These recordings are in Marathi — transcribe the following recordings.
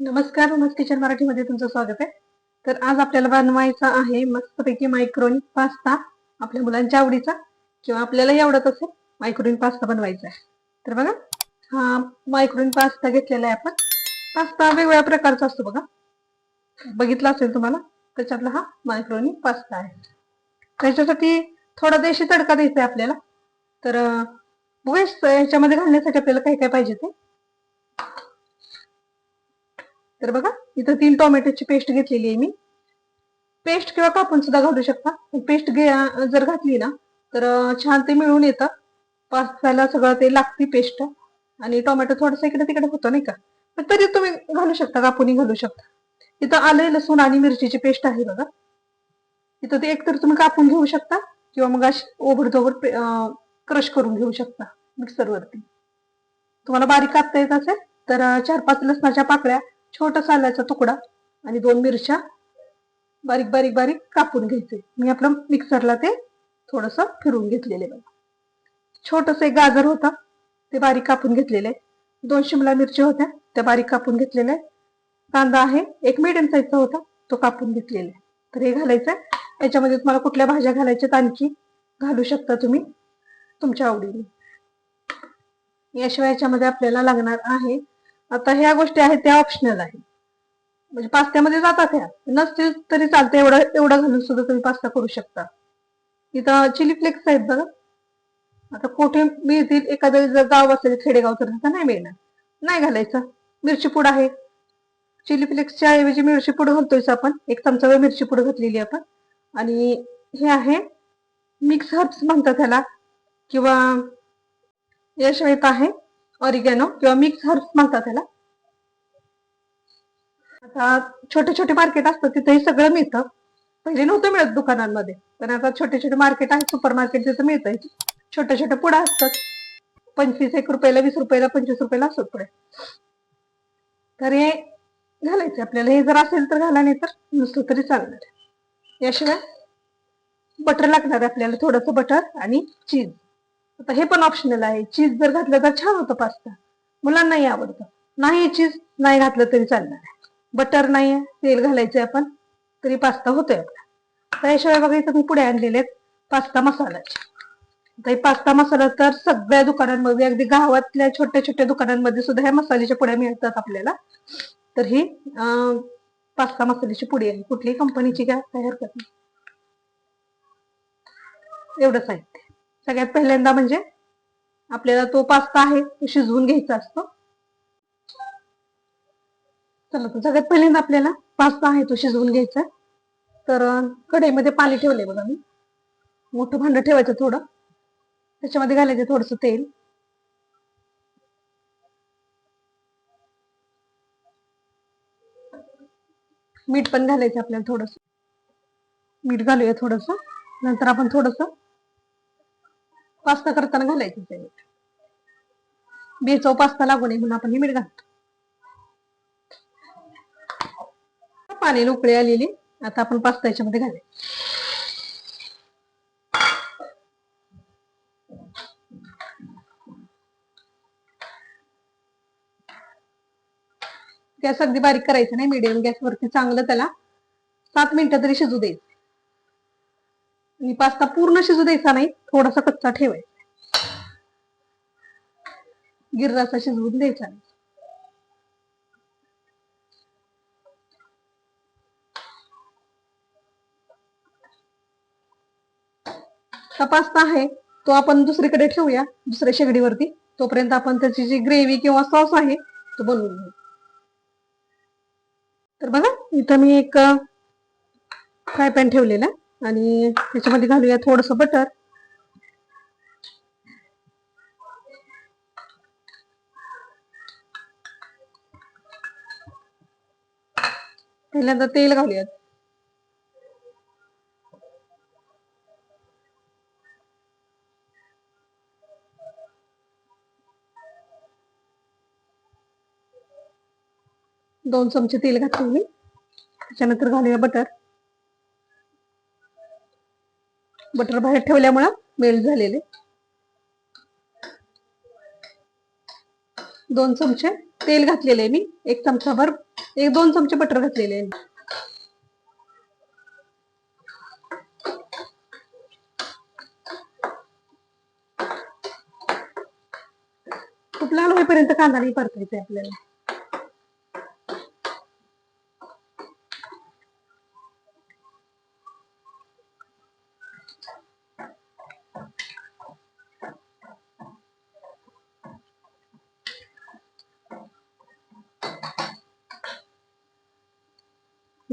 नमस्कार उमस किचन मराठीमध्ये तुमचं स्वागत आहे. तर आज आपल्याला बनवायचा आहे मस्तपैकी मायक्रोनी पास्ता आपल्या मुलांच्या आवडीचा किंवा आपल्यालाही आवडत असेल मायक्रोनिक पास्ता बनवायचा आहे. तर बघा हा मायक्रोनिक पास्ता घेतलेला आहे आपण. पास्ता वेगवेगळ्या प्रकारचा असतो बघा. बघितला असेल तुम्हाला त्याच्यातला हा मायक्रोनी पास्ता आहे. त्याच्यासाठी थोडा देशी तडका द्यायचा आहे आपल्याला. तर अं, बघूया याच्यामध्ये घालण्यासाठी आपल्याला काय काय पाहिजे ते तर बघा इथं तीन टोमॅटोची पेस्ट घेतलेली आहे मी. पेस्ट किंवा कापून सुद्धा घालू शकता. पेस्ट जर घातली ना तर छान ते मिळून येतं. पास्त्याला सगळं ते लागते पेस्ट आणि टोमॅटो थोडासा इकडे तिकडे होतो नाही का? पण तरी तुम्ही घालू शकता कापूनही घालू शकता. इथं आलं लसूण आणि मिरचीची पेस्ट आहे बघा. इथं ते एकतर तुम्ही कापून घेऊ शकता किंवा मग अशी ओबडधोबड क्रश करून घेऊ शकता मिक्सरवरती तुम्हाला बारीक कापता येत असेल तर चार पाच लसणाच्या पाकळ्या छोटा आल्याचा तुकडा आणि दोन मिरच्या बारीक बारीक बारीक कापून घ्यायचे. मी आपलं मिक्सरला ते थोडस फिरवून घेतलेले बघा. छोटस एक गाजर होता ते बारीक कापून घेतलेले. दोन शिमला मिरच्या होत्या त्या बारीक कापून घेतलेल्या. कांदा आहे एक मिडियम साईजचा होता तो कापून घेतलेला. आहे. तर हे घालायचं याच्यामध्ये तुम्हाला कुठल्या भाज्या घालायच्यात आणखी घालू शकता तुम्ही तुमच्या आवडीने. याशिवाय याच्यामध्ये आपल्याला लागणार आहे आता ह्या गोष्टी आहेत त्या ऑप्शनल आहे म्हणजे पास्त्यामध्ये जातात ह्या. नसतील तरी चालते एवढं एवढं घालून सुद्धा तुम्ही पास्ता करू शकता. इथं चिली फ्लेक्स आहेत बघा. आता कुठे मिळतील? एखादं जर गाव असेल खेडेगाव तर तिथं नाही मिळणार. नाही घालायचं. मिरची पूड आहे. चिली फ्लेक्सच्या ऐवजी मिरची पूड घालतोय आपण. एक चमचा मिरची पूड घातलेली आपण. आणि हे आहे मिक्स हर्ब्स म्हणतात त्याला किंवा याशिवाय इथं आहे ऑरिगॅनो किंवा मिक्स हर्ब्स म्हणतात त्याला. आता छोटे छोटे मार्केट असतं तिथेही सगळं मिळतं. पहिले नव्हतं मिळत दुकानांमध्ये. पण आता छोटे छोटे मार्केट आहे सुपर मार्केट तिथं मिळतं छोट्या छोट्या पुढं असतात. पंचवीस एक रुपयाला वीस रुपयाला पंचवीस रुपयाला असतात पुढे. तर हे घालायचे. आपल्याला हे जर असेल तर घाला नाही तर नुसतं तरी चालणार. याशिवाय बटर लागणार आहे आपल्याला थोडस बटर आणि चीज. आता हे पण ऑप्शनल आहे. चीज जर घातलं तर छान होतं पास्ता मुलांनाही आवडतं. नाही चीज नाही घातलं तरी चालणार आहे. बटर नाही तेल घालायचंय आपण तरी पास्ता होतोय आपला. त्याशिवाय बघा इथं मी पुढे आणलेले आहेत पास्ता मसाल्याचे. आता हे पास्ता मसाला तर सगळ्या दुकानांमध्ये अगदी गावातल्या छोट्या छोट्या दुकानांमध्ये सुद्धा ह्या मसाल्याच्या पुड्या मिळतात आपल्याला. तर ही पास्ता मसाल्याची पुडी आहे. कुठलीही कंपनीची घ्या काही हरकत नाही एवढं साहित्य सगळ्यात पहिल्यांदा म्हणजे आपल्याला तो पास्ता आहे तो शिजवून घ्यायचा असतो. चला तर सगळ्यात पहिल्यांदा आपल्याला पास्ता आहे तो शिजवून घ्यायचा तर कढईमध्ये पाणी ठेवलंय बघा मी. मोठं भांड ठेवायचं थोडं. त्याच्यामध्ये घालायचं थोडस तेल. मीठ पण घालायचं आपल्याला थोडस. मीठ घालूया थोडस. नंतर आपण थोडस पास्ता करताना घालायचं ते मीठ. बेचव पास्ता लागू नये म्हणून आपण हे मीठ घालतो. पाणी उकळी आलेली. आता आपण पास्ता याच्यामध्ये घालायचं गॅस अगदी बारीक करायचं नाही. मिडियम गॅसवरती चांगलं त्याला सात मिनिटं तरी शिजू द्यायचं. आणि पास्ता पूर्ण शिजू द्यायचा नाही थोडासा कच्चा ठेवायचा गिर्राचा शिजवून द्यायचा नाही. हा पास्ता आहे तो आपण दुसरीकडे ठेवूया दुसऱ्या शेगडीवरती. तोपर्यंत आपण त्याची जी ग्रेव्ही किंवा सॉस आहे तो बनवून घेऊ. तर बघा इथं मी एक फ्राय पॅन ठेवलेला आणि त्याच्यामध्ये घालूया थोडस बटर पहिल्यांदा तेल घालूयात. दोन चमचे तेल घातले मी. त्याच्यानंतर घालूया बटर बटर बाहेर ठेवल्यामुळं मेल्ट झालेले. दोन चमचे तेल घातलेले आहे मी एक चमचाभर एक दोन चमचे बटर घातलेले. आहे खूप लाल होईपर्यंत कांदा नाही परतायचा आहे आपल्याला.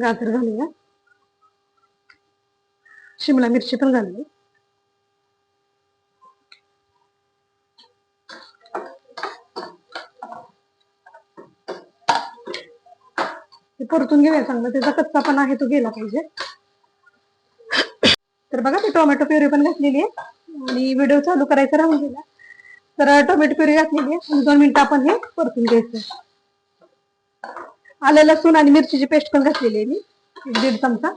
गाजर घालूया शिमला मिरची पण घालूया परतून घेऊया चांगलं. त्याचा कच्चा पण आहे तो गेला पाहिजे. तर बघा मी टोमॅटो प्युरी पण घातलेली आहे. आणि व्हिडिओ चालू करायचा राहून गेला. तर टोमॅटो प्युरी घातलेली आहे. दोन मिनिटं आपण हे परतून घ्यायचं. आलं लसूण आणि मिरचीची पेस्ट पण घातलेली आहे मी. एक दीड चमचा.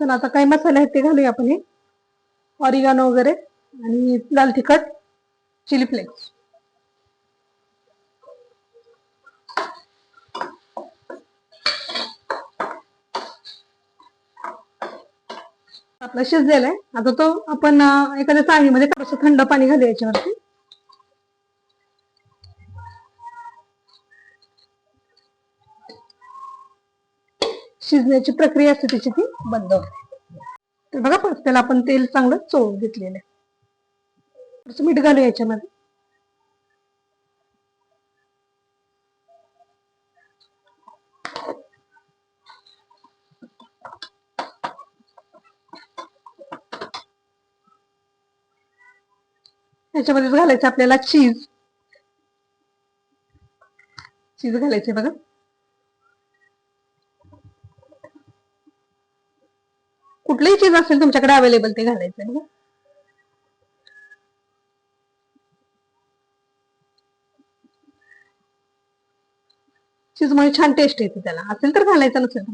चला आता काय मसाले आहेत ते घालूया आपण हे. ऑरिगानो वगैरे आणि लाल तिखट चिली फ्लेक्स आपला शिजलेला आहे. आता तो आपण एखाद्या चाळणीमध्ये थोडस थंड पाणी घालू याच्यावरती. शिजण्याची प्रक्रिया असते त्याची ती बंद होते. तर बघा त्याला आपण तेल चांगलं चोळून घेतलेलं आहे. मीठ घालू याच्यामध्ये. याच्यामध्ये घालायचं आपल्याला चीज चीज घालायचे बघा. कुठलीही चीज असेल तुमच्याकडे अवेलेबल ते घालायचं बघा. चीजमुळे छान टेस्ट येते त्याला. असेल तर घालायचं नसेल तर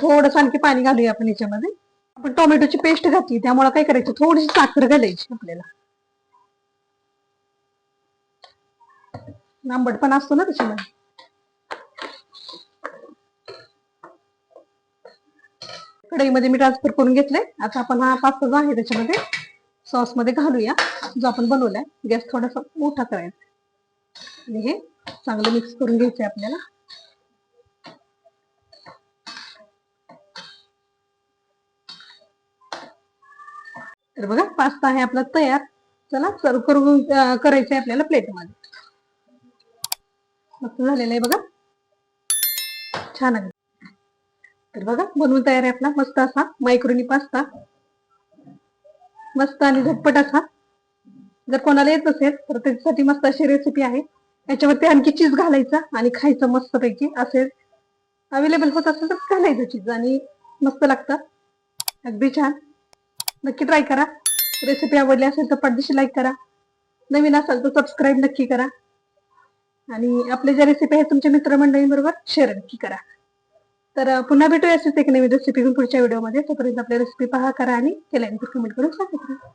थोडस आणखी पाणी घालूया आपण याच्यामध्ये. आपण टोमॅटोची पेस्ट घातली त्यामुळे काय करायचं? थोडीशी साखर घालायची आपल्याला. आंबट पण असतो ना त्याच्यामध्ये. कढईमध्ये मी ट्रान्सफर करून घेतलंय. आता आपण हा पास्ता जो आहे त्याच्यामध्ये सॉसमध्ये घालूया. जो आपण बनवलाय. गॅस थोडासा मोठा करायचा. आणि हे चांगलं मिक्स करून घ्यायचंय आपल्याला. तर बघा पास्ता आहे आपला तयार. चला सर्व करून अं, करायचंय आपल्याला प्लेटमध्ये. मस्त झालेलं आहे बघा. छान आहे. तर बघा बनवून तयार आहे आपला मस्त असा मायक्रोनी पास्ता. मस्त आणि झटपट असा. जर कोणाला येत असेल तर त्याच्यासाठी मस्त अशी रेसिपी आहे. याच्यावरती आणखी चीज घालायचा आणि खायचं मस्त पैकी असेल अवेलेबल होत असेल तर घालायचं चीज आणि मस्त लागतं. अगदी छान. नक्की ट्राय करा. रेसिपी आवडली असेल तर पडदेशी लाईक करा. नवीन असाल तर सबस्क्राईब नक्की करा. आणि आपल्या ज्या रेसिपी आहेत तुमच्या मित्रमंडळींबरोबर शेअर नक्की करा. तर पुन्हा भेटूया असेच एक नवीन रेसिपी घेऊन पुढच्या व्हिडिओमध्ये तोपर्यंत आपल्या रेसिपी पहा करा आणि केल्यानंतर कमेंट करून सांगा.